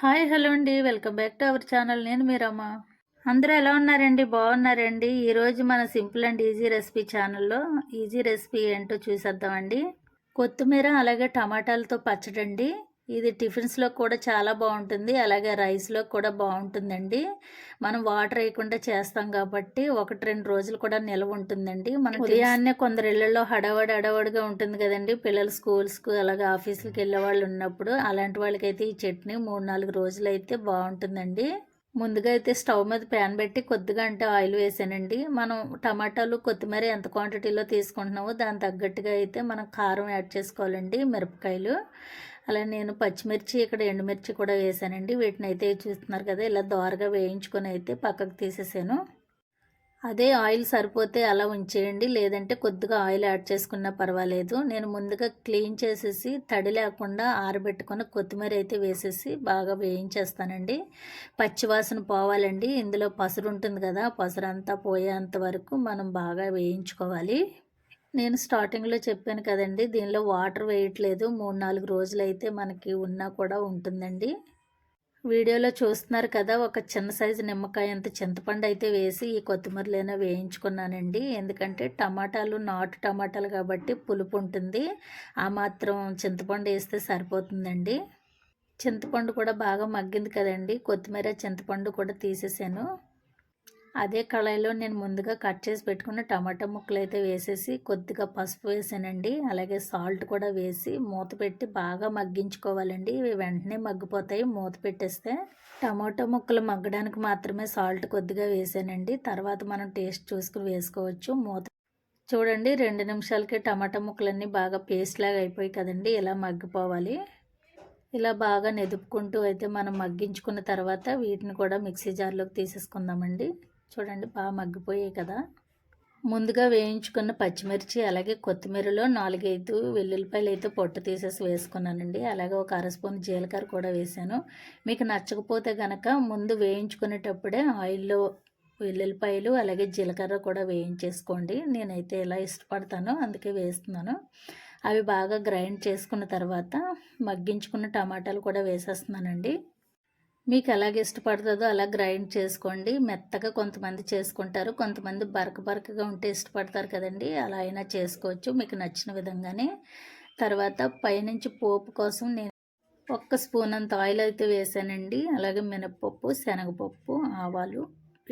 Hi hello అండి. Welcome back to our channel. నేను మీరమ్మ అందరూ ఎలా ఉన్నారండి? బాగున్నారండి? ఈరోజు మన సింపుల్ అండ్ ఈజీ రెసిపీ ఛానల్లో ఈజీ రెసిపీ ఏంటో చూసేద్దామండి. కొత్తిమీర అలాగే టమాటాలతో పచ్చడండి. ఇది టిఫిన్స్లో కూడా చాలా బాగుంటుంది. అలాగే రైస్లో కూడా బాగుంటుందండి. మనం వాటర్ వేయకుండా చేస్తాం కాబట్టి ఒకటి రెండు రోజులు కూడా నిల్వ ఉంటుందండి. మనం ఉదయాన్నే కొందరు ఇళ్ళలో హడావడి హడావడిగా ఉంటుంది కదండి. పిల్లలు స్కూల్స్కు అలాగే ఆఫీసులకు వెళ్ళే వాళ్ళు ఉన్నప్పుడు అలాంటి వాళ్ళకైతే ఈ చట్నీ మూడు నాలుగు రోజులు అయితే బాగుంటుందండి. ముందుగా అయితే స్టవ్ మీద ప్యాన్ పెట్టి కొద్దిగా అంటే ఆయిల్ వేసానండి. మనం టమాటాలు కొత్తిమీర ఎంత క్వాంటిటీలో తీసుకుంటున్నామో దాని తగ్గట్టుగా అయితే మనం కారం యాడ్ చేసుకోవాలండి మిరపకాయలు. అలా నేను పచ్చిమిర్చి ఇక్కడ ఎండుమిర్చి కూడా వేసానండి. వీటిని అయితే చూస్తున్నారు కదా ఇలా దోరగా వేయించుకొని అయితే పక్కకు తీసేసాను. అదే ఆయిల్ సరిపోతే అలా ఉంచేయండి. లేదంటే కొద్దిగా ఆయిల్ యాడ్ చేసుకున్నా పర్వాలేదు. నేను ముందుగా క్లీన్ చేసేసి తడి లేకుండా ఆరబెట్టుకుని కొత్తిమీర అయితే వేసేసి బాగా వేయించేస్తానండి. పచ్చివాసన పోవాలండి. ఇందులో పసరు ఉంటుంది కదా పసరంతా పోయేంత వరకు మనం బాగా వేయించుకోవాలి. నేను స్టార్టింగ్లో చెప్పాను కదండి దీనిలో వాటర్ వేయట్లేదు. మూడు నాలుగు రోజులు అయితే మనకి ఉన్నా కూడా ఉంటుందండి. వీడియోలో చూస్తున్నారు కదా ఒక చిన్న సైజు నిమ్మకాయ అంత చింతపండు అయితే వేసి ఈ కొత్తిమీరలైనా వేయించుకున్నానండి. ఎందుకంటే టమాటాలు నాటు టమాటాలు కాబట్టి పులుపు ఉంటుంది. ఆ మాత్రం చింతపండు వేస్తే సరిపోతుందండి. చింతపండు కూడా బాగా మగ్గింది కదండి కొత్తిమీర చింతపండు కూడా తీసేసాను. అదే కళాయిలో నేను ముందుగా కట్ చేసి పెట్టుకున్న టమాటా ముక్కలు అయితే వేసేసి కొద్దిగా పసుపు వేసానండి. అలాగే సాల్ట్ కూడా వేసి మూత పెట్టి బాగా మగ్గించుకోవాలండి. ఇవి వెంటనే మగ్గిపోతాయి. మూత పెట్టేస్తే టమాటో ముక్కలు మగ్గడానికి మాత్రమే సాల్ట్ కొద్దిగా వేసానండి. తర్వాత మనం టేస్ట్ చూసుకుని వేసుకోవచ్చు. మూత చూడండి రెండు నిమిషాలకి టమాటా ముక్కలన్నీ బాగా పేస్ట్ లాగా అయిపోయి కదండి ఇలా మగ్గిపోవాలి. ఇలా బాగా నెదుపుకుంటూ అయితే మనం మగ్గించుకున్న తర్వాత వీటిని కూడా మిక్సీ జార్లోకి తీసేసుకుందామండి. చూడండి బాగా మగ్గిపోయాయి కదా. ముందుగా వేయించుకున్న పచ్చిమిర్చి అలాగే కొత్తిమీరలో నాలుగైదు వెల్లుల్లిపాయలు అయితే పొట్టు తీసేసి వేసుకున్నానండి. అలాగే ఒక అర స్పూన్ జీలకర్ర కూడా వేసాను. మీకు నచ్చకపోతే కనుక ముందు వేయించుకునేటప్పుడే ఆయిల్లో వెల్లుల్లిపాయలు అలాగే జీలకర్ర కూడా వేయించేసుకోండి. నేనైతే ఎలా ఇష్టపడతానో అందుకే వేస్తున్నాను. అవి బాగా గ్రైండ్ చేసుకున్న తర్వాత మగ్గించుకున్న టమాటాలు కూడా వేసేస్తున్నానండి. మీకు ఎలాగ ఇష్టపడుతుందో అలా గ్రైండ్ చేసుకోండి. మెత్తగా కొంతమంది చేసుకుంటారు. కొంతమంది బరక బరకగా ఉంటే ఇష్టపడతారు కదండి. అలా అయినా చేసుకోవచ్చు. మీకు నచ్చిన విధంగానే. తర్వాత పైనుంచి పోపు కోసం నేను ఒక్క స్పూన్ అంత ఆయిల్ అయితే వేసానండి. అలాగే మినపప్పు శనగపప్పు ఆవాలు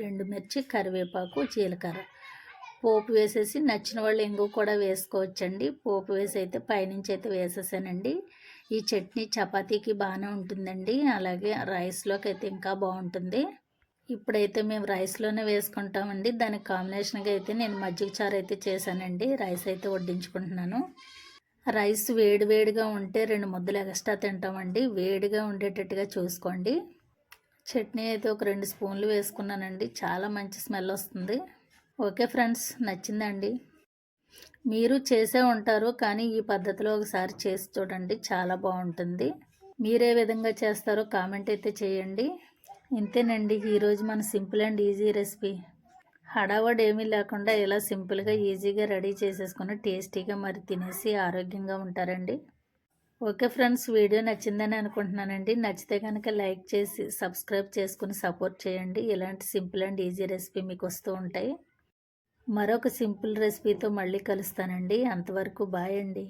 ఎండుమిర్చి కరివేపాకు జీలకర్ర. పోపు వేసేసి నచ్చిన వాళ్ళు ఇంగు కూడా వేసుకోవచ్చండి. పోపు వేసి అయితే పైనుంచి అయితే వేసేసానండి. ఈ చట్నీ చపాతీకి బాగానే ఉంటుందండి. అలాగే రైస్లోకి అయితే ఇంకా బాగుంటుంది ఇప్పుడైతే మేము రైస్లోనే వేసుకుంటామండి. దానికి కాంబినేషన్గా అయితే నేను మజ్జిగ చారు అయితే చేశానండి. రైస్ అయితే వడ్డించుకుంటున్నాను. రైస్ వేడివేడిగా ఉంటే రెండు ముద్దలు ఎక్స్ట్రా తింటామండి. వేడిగా ఉండేటట్టుగా చూసుకోండి. చట్నీ అయితే ఒక రెండు స్పూన్లు వేసుకున్నానండి. చాలా మంచి స్మెల్ వస్తుంది. ఓకే ఫ్రెండ్స్ నచ్చిందండి మీరు చేసే ఉంటారు కానీ ఈ పద్ధతిలో ఒకసారి చేసి చూడండి. చాలా బాగుంటుంది. మీరే విధంగా చేస్తారో కామెంట్ అయితే చేయండి. ఇంతేనండి ఈరోజు మన సింపుల్ అండ్ ఈజీ రెసిపీ. హడావడ్ ఏమీ లేకుండా ఇలా సింపుల్గా ఈజీగా రెడీ చేసేసుకుని టేస్టీగా మరి తినేసి ఆరోగ్యంగా ఉంటారండి. ఓకే ఫ్రెండ్స్ వీడియో నచ్చిందని అనుకుంటున్నానండి. నచ్చితే కనుక లైక్ చేసి సబ్స్క్రైబ్ చేసుకుని సపోర్ట్ చేయండి. ఇలాంటి సింపుల్ అండ్ ఈజీ రెసిపీ మీకు వస్తూ ఉంటాయి. మరొక సింపుల్ రెసిపీతో మళ్ళీ కలుస్తానండి. అంతవరకు బాయ్ అండి.